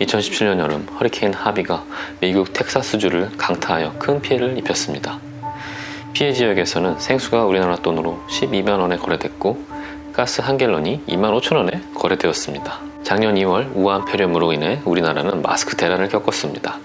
2017년 여름 허리케인 하비가 미국 텍사스주를 강타하여 큰 피해를 입혔습니다. 피해 지역에서는 생수가 우리나라 돈으로 12만 원에 거래됐고 가스 한 갤런이 2만 5천 원에 거래되었습니다. 작년 2월 우한 폐렴으로 인해 우리나라는 마스크 대란을 겪었습니다.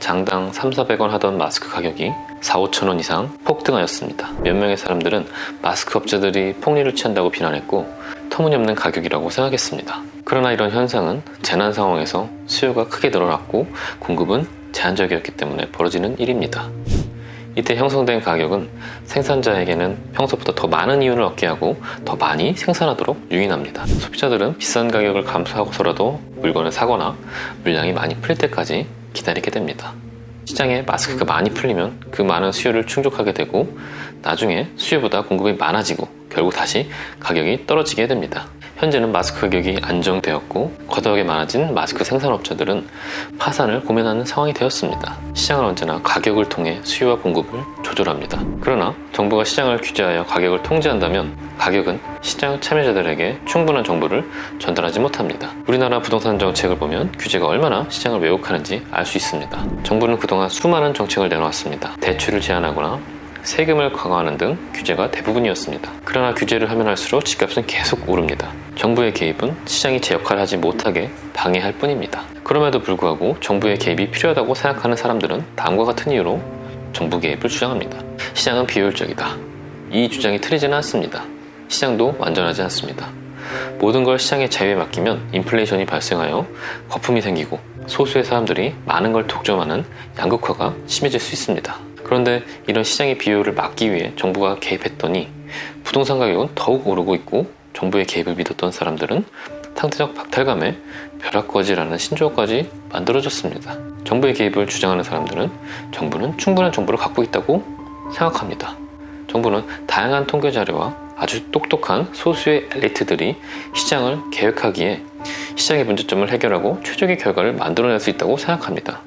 장당 3, 400원 하던 마스크 가격이 4, 5천 원 이상 폭등하였습니다. 몇 명의 사람들은 마스크 업체들이 폭리를 취한다고 비난했고 터무니없는 가격이라고 생각했습니다. 그러나 이런 현상은 재난 상황에서 수요가 크게 늘어났고 공급은 제한적이었기 때문에 벌어지는 일입니다. 이때 형성된 가격은 생산자에게는 평소보다 더 많은 이윤을 얻게 하고 더 많이 생산하도록 유인합니다. 소비자들은 비싼 가격을 감수하고서라도 물건을 사거나 물량이 많이 풀릴 때까지 기다리게 됩니다. 시장에 마스크가 많이 풀리면 그 많은 수요를 충족하게 되고 나중에 수요보다 공급이 많아지고 결국 다시 가격이 떨어지게 됩니다. 현재는 마스크 가격이 안정되었고 거덕에 많아진 마스크 생산업체들은 파산을 고민하는 상황이 되었습니다. 시장은 언제나 가격을 통해 수요와 공급을 조절합니다. 그러나 정부가 시장을 규제하여 가격을 통제한다면 가격은 시장 참여자들에게 충분한 정보를 전달하지 못합니다. 우리나라 부동산 정책을 보면 규제가 얼마나 시장을 왜곡하는지 알 수 있습니다. 정부는 그동안 수많은 정책을 내놓았습니다. 대출을 제한하거나 세금을 강화하는 등 규제가 대부분이었습니다. 그러나 규제를 하면 할수록 집값은 계속 오릅니다. 정부의 개입은 시장이 제 역할을 하지 못하게 방해할 뿐입니다. 그럼에도 불구하고 정부의 개입이 필요하다고 생각하는 사람들은 다음과 같은 이유로 정부 개입을 주장합니다. 시장은 비효율적이다. 이 주장이 틀리지는 않습니다. 시장도 완전하지 않습니다. 모든 걸 시장의 자유에 맡기면 인플레이션이 발생하여 거품이 생기고 소수의 사람들이 많은 걸 독점하는 양극화가 심해질 수 있습니다. 그런데 이런 시장의 비효율을 막기 위해 정부가 개입했더니 부동산 가격은 더욱 오르고 있고 정부의 개입을 믿었던 사람들은 상대적 박탈감에 벼락거지라는 신조어까지 만들어졌습니다. 정부의 개입을 주장하는 사람들은 정부는 충분한 정보를 갖고 있다고 생각합니다. 정부는 다양한 통계 자료와 아주 똑똑한 소수의 엘리트들이 시장을 계획하기에 시장의 문제점을 해결하고 최적의 결과를 만들어낼 수 있다고 생각합니다.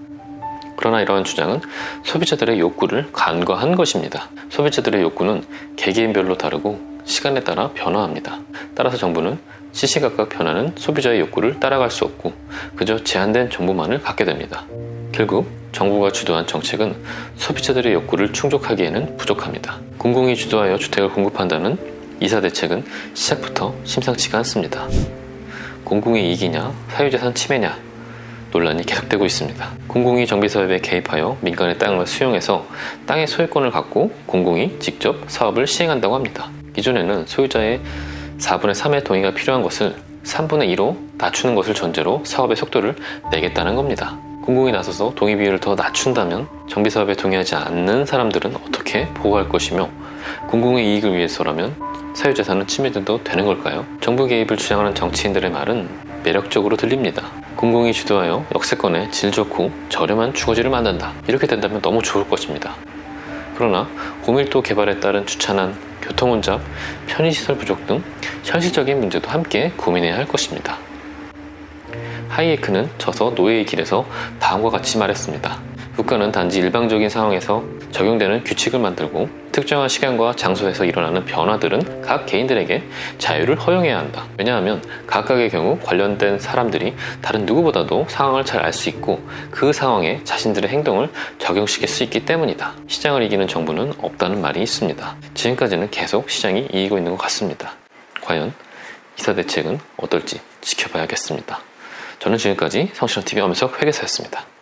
그러나 이러한 주장은 소비자들의 욕구를 간과한 것입니다. 소비자들의 욕구는 개개인별로 다르고 시간에 따라 변화합니다. 따라서 정부는 시시각각 변하는 소비자의 욕구를 따라갈 수 없고 그저 제한된 정보만을 갖게 됩니다. 결국 정부가 주도한 정책은 소비자들의 욕구를 충족하기에는 부족합니다. 공공이 주도하여 주택을 공급한다는 이사 대책은 시작부터 심상치가 않습니다. 공공의 이익이냐, 사유재산 침해냐, 논란이 계속되고 있습니다. 공공이 정비사업에 개입하여 민간의 땅을 수용해서 땅의 소유권을 갖고 공공이 직접 사업을 시행한다고 합니다. 기존에는 소유자의 4분의 3의 동의가 필요한 것을 3분의 2로 낮추는 것을 전제로 사업의 속도를 내겠다는 겁니다. 공공이 나서서 동의 비율을 더 낮춘다면 정비 사업에 동의하지 않는 사람들은 어떻게 보호할 것이며 공공의 이익을 위해서라면 사유재산은 침해돼도 되는 걸까요? 정부 개입을 주장하는 정치인들의 말은 매력적으로 들립니다. 공공이 주도하여 역세권에 질 좋고 저렴한 주거지를 만든다. 이렇게 된다면 너무 좋을 것입니다. 그러나 고밀도 개발에 따른 주차난, 교통혼잡, 편의시설 부족 등 현실적인 문제도 함께 고민해야 할 것입니다. 하이에크는 져서 노예의 길에서 다음과 같이 말했습니다. 국가는 단지 일방적인 상황에서 적용되는 규칙을 만들고 특정한 시간과 장소에서 일어나는 변화들은 각 개인들에게 자유를 허용해야 한다. 왜냐하면 각각의 경우 관련된 사람들이 다른 누구보다도 상황을 잘 알 수 있고 그 상황에 자신들의 행동을 적용시킬 수 있기 때문이다. 시장을 이기는 정부는 없다는 말이 있습니다. 지금까지는 계속 시장이 이기고 있는 것 같습니다. 과연 이사 대책은 어떨지 지켜봐야겠습니다. 저는 지금까지 성실한 TV 엄석 회계사였습니다.